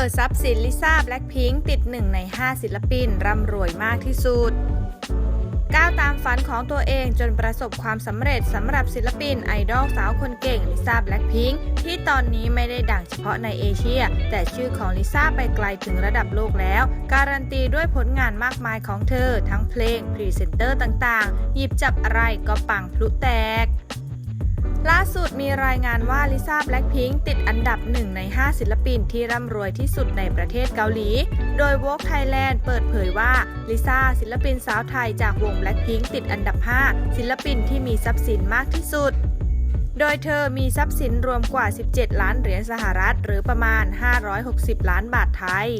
ปิดทรัพย์สินลิซ่าแบล็คพิงค์ติด 1 ใน 5 ศิลปิน ร่ำรวยมากที่สุด ก้าวตามฝันของตัวเองจนประสบความสำเร็จสำหรับศิลปินไอดอลสาวคนเก่งลิซ่าแบล็คพิงค์ที่ตอนนี้ไม่ได้ดังเฉพาะในเอเชีย แต่ชื่อของลิซ่าไปไกลถึงระดับโลกแล้ว การันตีด้วยผลงานมากมายของเธอ ทั้งเพลง พรีเซนเตอร์ต่างๆ หยิบจับอะไรก็ปังพลุแตก ล่าสุดมีรายงานว่าลิซ่าแบล็คพิงค์ติดอันดับ1ใน 5 ศิลปินที่ร่ำรวยที่สุดในประเทศเกาหลี โดย Vogue Thailand เปิดเผยว่าลิซ่าศิลปินสาวไทยจากวง Blackpink ติดอันดับ 5 ศิลปินที่มีทรัพย์สินมากที่สุด โดยเธอมีทรัพย์สินรวมกว่า 17 ล้านเหรียญสหรัฐ หรือประมาณ 560 ล้านบาทไทย